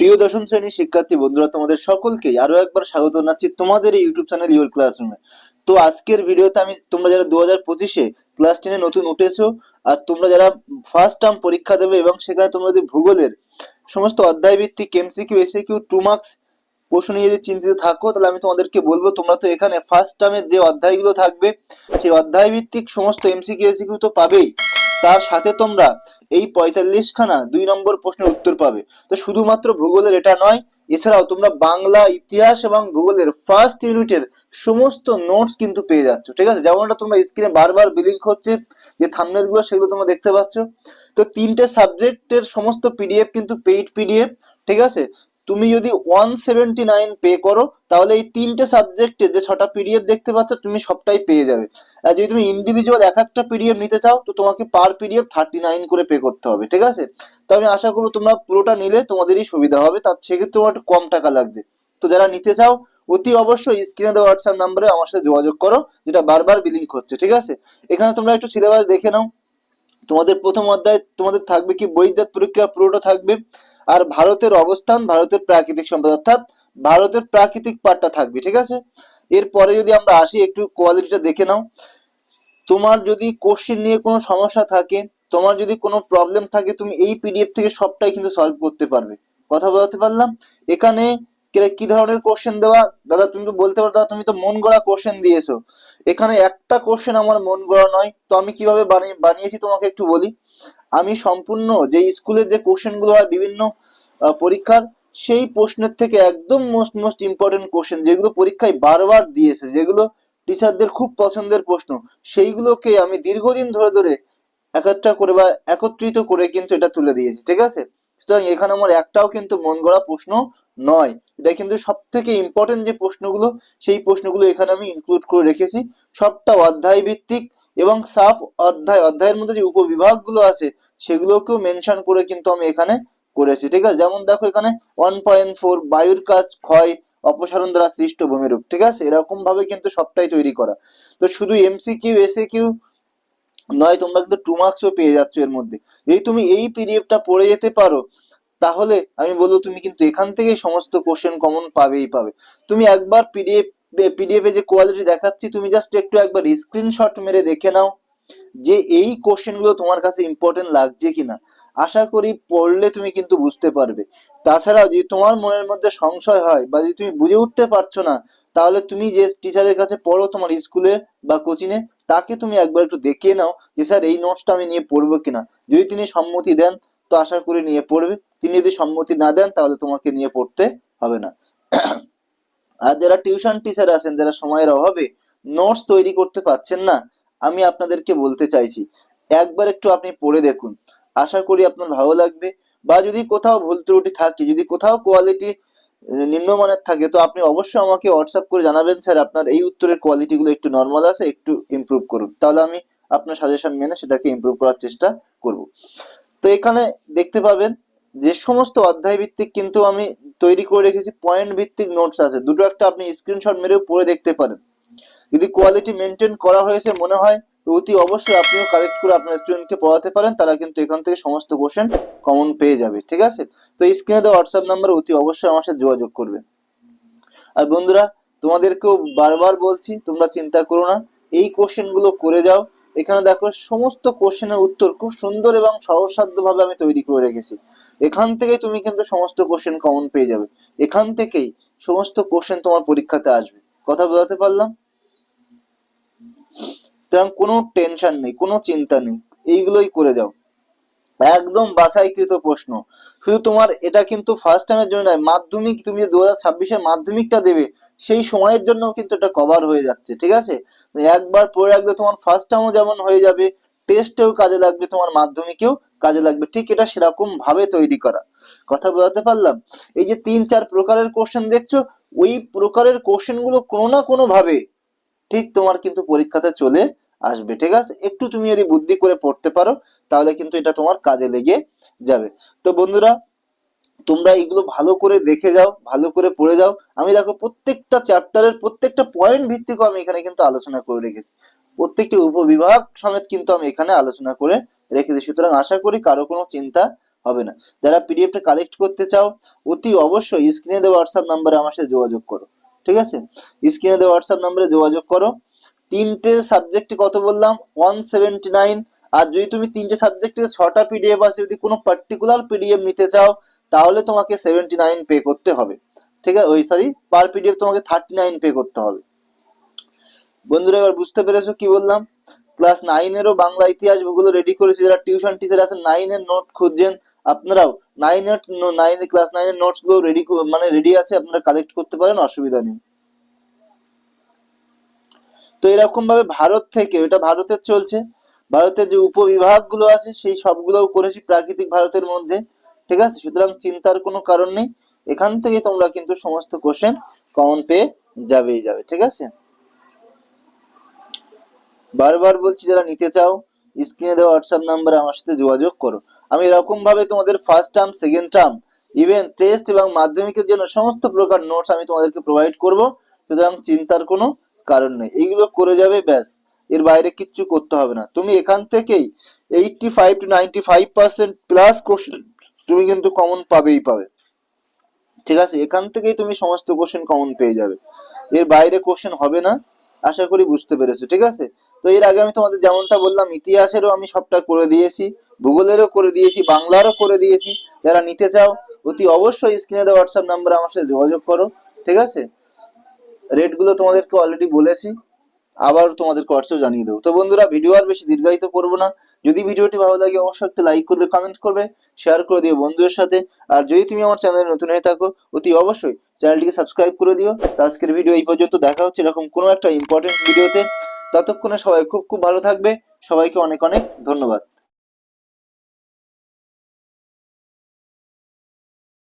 প্রিয় দশম শ্রেণির শিক্ষার্থী বন্ধুরা, তোমাদের সকলকেই আরও একবার স্বাগত জানাচ্ছি তোমাদের এই ইউটিউব চ্যানেল ইউর ক্লাসরুমে। তো আজকের ভিডিওতে আমি, তোমরা যারা দু হাজার পঁচিশে ক্লাস টেনে নতুন উঠেছো আর তোমরা যারা ফার্স্ট টার্ম পরীক্ষা দেবে এবং সেখানে তোমরা যদি ভূগোলের সমস্ত অধ্যায় ভিত্তিক এমসিকিউ এসিকিউ টু মার্কস প্রশ্ন নিয়ে যদি চিন্তিত থাকো, তাহলে আমি তোমাদেরকে বলব, তোমরা তো এখানে ফার্স্ট টার্মের যে অধ্যায়গুলো থাকবে, সেই অধ্যায় ভিত্তিক সমস্ত এমসিকিউ এসিকিউ তো পাবেই। তার সাথে তোমরা এই পঁয়তাল্লিশ খানা দুই নম্বর প্রশ্নের উত্তর পাবে। তো শুধুমাত্র ভূগোলের এটা নয়, এছাড়াও তোমরা বাংলা, ইতিহাস এবং ভূগোলের ফার্স্ট ইউনিটের সমস্ত নোটস কিন্তু পেয়ে যাচ্ছ, ঠিক আছে? যেমনটা তোমরা স্ক্রিনে বারবার বিলিঙ্ক হচ্ছে, যে থামনেলগুলো সেগুলো তোমরা দেখতে পাচ্ছ। তো তিনটে সাবজেক্টের সমস্ত পিডিএফ কিন্তু পেইড পিডিএফ ঠিক আছে? তুমি যদি ওয়ান সেভেন্টি নাইন পে করো, তাহলে এই তিনটে সাবজেক্টে যে ছটা পিডিএফ দেখতে পাচ্ছ, তুমি সবটাই পেয়ে যাবে। আর যদি তুমি ইন্ডিভিজুয়াল এক একটা পিডিএফ নিতে চাও, তো তোমাকে পার পিডিএফ থার্টি নাইন করে পে করতে হবে, ঠিক আছে? তো আমি আশা করব তোমরা পুরোটা নিলে, তোমাদেরই সুবিধা হবে। তার সেক্ষেত্রে তোমার একটু কম টাকা লাগবে। তো যারা নিতে চাও, অতি অবশ্যই স্ক্রিনে দেওয়া হোয়াটসঅ্যাপ নাম্বারে আমার সাথে যোগাযোগ করো, যেটা বারবার বিলিঙ্ক হচ্ছে, ঠিক আছে? এখানে তোমরা একটু সিলেবাস দেখে নাও। তোমাদের প্রথম অধ্যায়, তোমাদের থাকবে কি বৈদ্যাত পরীক্ষা, পুরোটা থাকবে। আর ভারতের অবস্থান ভারতের প্রাকৃতিক সম্পদ, অর্থাৎ ভারতের প্রাকৃতিক পাটটা থাকবে, ঠিক আছে? এরপরে যদি আমরা আসি, একটু কোয়ালিটিটা দেখে নাও। তোমার যদি কোশ্চেন নিয়ে কোনো সমস্যা থাকে, তোমার যদি কোনো প্রবলেম থাকে, তুমি এই পিডিএফ থেকে সবটাই কিন্তু সলভ করতে পারবে। কথা বলতে পারলাম? এখানে কে- ধরনের কোশ্চেন দেওয়া দাদা, তুমি তো বলতে পারো, দাদা, তুমি তো মন গড়া কোশ্চেন দিয়েছ। এখানে একটা কোশ্চেন আমার মন গড়া নয়, তো আমি কীভাবে বানিয়ে বানিয়েছি তোমাকে একটু বলি। আমি সম্পূর্ণ যে স্কুলের যে কোশ্চেনগুলো হয় বিভিন্ন পরীক্ষার, সেই প্রশ্নের থেকে একদম মোস্ট মোস্ট ইম্পর্টেন্ট কোশ্চেন যেগুলো পরীক্ষায় বারবার দিয়েছে, যেগুলো টিচারদের খুব পছন্দের প্রশ্ন, সেইগুলোকে আমি দীর্ঘদিন ধরে ধরে একটা করে বা একত্রিত করে কিন্তু এটা তুলে দিয়েছি, ঠিক আছে? সুতরাং এখানে আমার একটাও কিন্তু মন গড়া প্রশ্ন নয়। এটা কিন্তু সব থেকে ইম্পর্টেন্ট যে প্রশ্নগুলো, সেই প্রশ্নগুলো এখানে আমি ইনক্লুড করে রেখেছি। সবটা অধ্যায় ভিত্তিক এবং সাফ অধ্যায়। অধ্যায়ের মধ্যে যে উপবিভাগগুলো আছে, সেগুলোকেও মেনশন করে কিন্তু আমি এখানে করেছি। ঠিক আছে? যেমন দেখো এখানে ওয়ান পয়েন্ট ফোর বায়ুর কাজ, ক্ষয়, অপসারণ দ্বারা সৃষ্ট ভূমিরূপ। ঠিক আছে? এরকম ভাবে কিন্তু সবটাই তৈরি করা। তো শুধু এমসিকিউ এসএ কিউ নয়, তোমরা কিন্তু টু মার্কসও পেয়ে যাচ্ছ এর মধ্যে। যদি তুমি এই পিডিএফটা পড়ে যেতে পারো তাহলে আমি বলব তুমি কিন্তু এখান থেকেই সমস্ত কোশ্চেন কমন পাবেই পাবে। তুমি একবার পিডিএফ পিডিএফ যে কোয়ালিটি দেখাচ্ছি, তুমি জাস্ট একটু একবার স্ক্রিনশট মেরে দেখে নাও যে এই কোশ্চেনগুলো তোমার কাছে ইম্পর্টেন্ট লাগছে কিনা। আশা করি পড়লে তুমি কিন্তু বুঝতে পারবে। তাছাড়াও যদি তোমার মনের মধ্যে সংশয় হয় বা যদি তুমি বুঝে উঠতে পারছ না, তাহলে তুমি যে টিচারের কাছে পড়ো তোমার স্কুলে বা কোচিংয়ে তাকে তুমি একবার একটু দেখিয়ে নাও যে, স্যার, এই নোটসটা আমি নিয়ে পড়ব কিনা? যদি তিনি সম্মতি দেন, তো আশা করি নিয়ে পড়বে। তিনি যদি সম্মতি না দেন, তাহলে তোমাকে নিয়ে পড়তে হবে না। আর যারা টিউশন টিচার আছেন, যারা সময়ের অভাবে নোটস তৈরি করতে পারছেন না, আমি আপনাদেরকে বলতে চাইছি, একবার একটু আপনি পড়ে দেখুন। আশা করি আপনার ভালো লাগবে। বা যদি কোথাও ভুল ত্রুটি থাকে, যদি কোথাও কোয়ালিটি নিম্নমানের থাকে, তো আপনি অবশ্যই আমাকে হোয়াটসঅ্যাপ করে জানাবেন, স্যার, আপনার এই উত্তরের কোয়ালিটিগুলো একটু নর্মাল আছে, একটু ইমপ্রুভ করুন। তাহলে আমি আপনার সাজেশন মেনে সেটাকে ইমপ্রুভ করার চেষ্টা করব। তো এখানে দেখতে পাবেন যে সমস্ত অধ্যায় ভিত্তিক কিন্তু আমি তৈরি করে রেখেছি পয়েন্ট ভিত্তিক নোটস আছে। দুটো একটা আপনি স্ক্রিনশট মেরেও পড়ে দেখতে পারেন। যদি কোয়ালিটি মেনটেন করা হয়েছে মনে হয়, তো অতি অবশ্যই আপনিও কালেক্ট করে আপনার স্টুডেন্টকে পড়াতে পারেন, তারা কিন্তু এখান থেকে সমস্ত কোশ্চেন কমন পেয়ে যাবে, ঠিক আছে? তো স্ক্রিনে দেওয়া হোয়াটসঅ্যাপ নাম্বার অতি অবশ্যই আমার সাথে যোগাযোগ করবে। আর বন্ধুরা, তোমাদেরকেও বারবার বলছি, তোমরা চিন্তা করো না, এই কোশ্চেনগুলো করে যাও এখানে দেখো, সমস্ত কোশ্চেনের উত্তর খুব সুন্দর এবং সহজসাধ্য ভাবে আমি তৈরি করে রেখেছি। এখান থেকেই তুমি কিন্তু সমস্ত কোশ্চেন কমন পেয়ে যাবে। এখান থেকেই সমস্ত কোশ্চেন তোমার পরীক্ষাতে আসবে। কথা বোঝাতে পারলাম? সুতরাং কোনো টেনশন নেই, কোনো চিন্তা নেই, এইগুলোই করে যাও। একদম বাছাইকৃত প্রশ্ন। শুধু তোমার এটা কিন্তু ফার্স্ট টাইমের জন্য নয়, মাধ্যমিক, তুমি দু হাজার ছাব্বিশে মাধ্যমিকটা দেবে সেই সময়ের জন্য কিন্তু এটা কভার হয়ে যাচ্ছে, ঠিক আছে? একবার পড়ে রাখলে তোমার ফার্স্ট টাইমও যেমন হয়ে যাবে টেস্টেও কাজে লাগবে, তোমার মাধ্যমিকেও কাজে লাগবে, ঠিক এটা সেরকম ভাবে তৈরি করা। কথা বোঝাতে পারলাম? এই যে তিন চার প্রকারের কোশ্চেন দেখছ, ওই প্রকারের কোশ্চেনগুলো কোনো না কোনো ভাবে ঠিক তোমার কিন্তু পরীক্ষাতে চলে আসবে, ঠিক আছে? একটু তুমি যদি বুদ্ধি করে পড়তে পারো, তাহলে কিন্তু এটা তোমার কাজে লেগে যাবে। তো বন্ধুরা তোমরা এগুলো ভালো করে দেখে যাও, ভালো করে পড়ে যাও। আমি দেখো প্রত্যেকটা চ্যাপ্টারের প্রত্যেকটা পয়েন্ট ভিত্তিকও আমি এখানে কিন্তু আলোচনা করে রেখেছি। প্রত্যেকটি উপবিভাগ সমেত কিন্তু আমি এখানে আলোচনা করে রেখেছি। সুতরাং আশা করি কারও কোনো চিন্তা হবে না। যারা পিডিএফটা কালেক্ট করতে চাও, অতি অবশ্যই স্ক্রিনে দেওয়া হোয়াটসঅ্যাপ নাম্বারে আমার সাথে যোগাযোগ করো। ঠিক আছে? স্ক্রিনে দেওয়া হোয়াটসঅ্যাপ নাম্বারে যোগাযোগ করো। তিনটে সাবজেক্টে কত বললাম? ওয়ান সেভেন্টি নাইন আর যদি তুমি তিনটে সাবজেক্টে ছটা পিডিএফ আছে, যদি কোনো পার্টিকুলার পিডিএফ নিতে চাও তাহলে তোমাকে সেভেন্টি নাইন পে করতে হবে। ঠিক আছে? ওই সরি পার পিডিএফ তোমাকে থার্টি নাইন পে করতে হবে। বন্ধুরা, এবার বুঝতে পেরেছ কি বললাম? ক্লাস নাইনেরও বাংলা ইতিহাস ভূগোল রেডি করেছি। যারা টিউশন টিচার আছেন নাইনের নোট খুঁজছেন, আপনারাও নাইনের নাইন ক্লাস নাইনের নোটসগুলো রেডি মানে রেডি আছে, আপনারা কালেক্ট করতে পারেন, অসুবিধা নেই। তো এরকম ভাবে ভারত থেকে, এটা ভারতের চলছে। ভারতের যে উপবিভাগগুলো আছে, সেই সবগুলোও করেছি প্রাকৃতিক ভারতের মধ্যে। ঠিক আছে? সুতরাং চিন্তার কোনো কারণ নেই। এখান থেকে তোমরা কিন্তু সমস্ত কোশ্চেন কমন পেয়ে যাবেই যাবে, ঠিক আছে? বারবার বলছি, যারা নিতে চাও স্ক্রিনে দেওয়া হোয়াটসঅ্যাপ নাম্বারে আমার সাথে যোগাযোগ করো। আমি এরকম ভাবে তোমাদের first term second term even test এবং মাধ্যমিকের জন্য সমস্ত প্রকার নোটস আমি তোমাদেরকে প্রোভাইড করব। সুতরাং চিন্তার কোনো কারণ নেই। এইগুলো করে যাবে, ব্যাস। এর বাইরে কিচ্ছু করতে হবে না। তুমি এখান থেকেই eighty five to ninety five percent plus question তুমি কিন্তু কমন পাবেই পাবে। ঠিক আছে? এখান থেকেই তুমি সমস্ত কোশ্চেন কমন পেয়ে যাবে। এর বাইরে কোশ্চেন হবে না, আশা করি বুঝতে পেরেছ, ঠিক আছে? তো এর আগে আমি তোমাদের যেমনটা বললাম, ইতিহাসেরও আমি সবটা করে দিয়েছি, ভূগোলেরও করে দিয়েছি, বাংলারও করে দিয়েছি। যারা নিতে চাও, অতি অবশ্যই স্ক্রিনে দেওয়া হোয়াটসঅ্যাপ নাম্বারে আমার সাথে যোগাযোগ করো, ঠিক আছে? রেটগুলো তোমাদেরকে অলরেডি বলেছি। আবার তোমাদের হোয়াটসঅ্যাপ জানিয়ে দেবো। তো বন্ধুরা ভিডিও আর বেশি দীর্ঘায়িত করব না। যদি ভিডিওটি ভালো লাগে, অবশ্যই একটা লাইক করবে কমেন্ট করবে শেয়ার করে দিও বন্ধুদের সাথে। আর যদি তুমি আমার চ্যানেলে নতুন হয়ে থাকো, অতি অবশ্যই চ্যানেলটিকে সাবস্ক্রাইব করে দিও। তো আজকের ভিডিও এই পর্যন্ত, দেখা হচ্ছে এরকম কোনো একটা ইম্পর্টেন্ট ভিডিওতে ততক্ষণে সবাই খুব খুব ভালো থাকবে। সবাইকে অনেক অনেক ধন্যবাদ।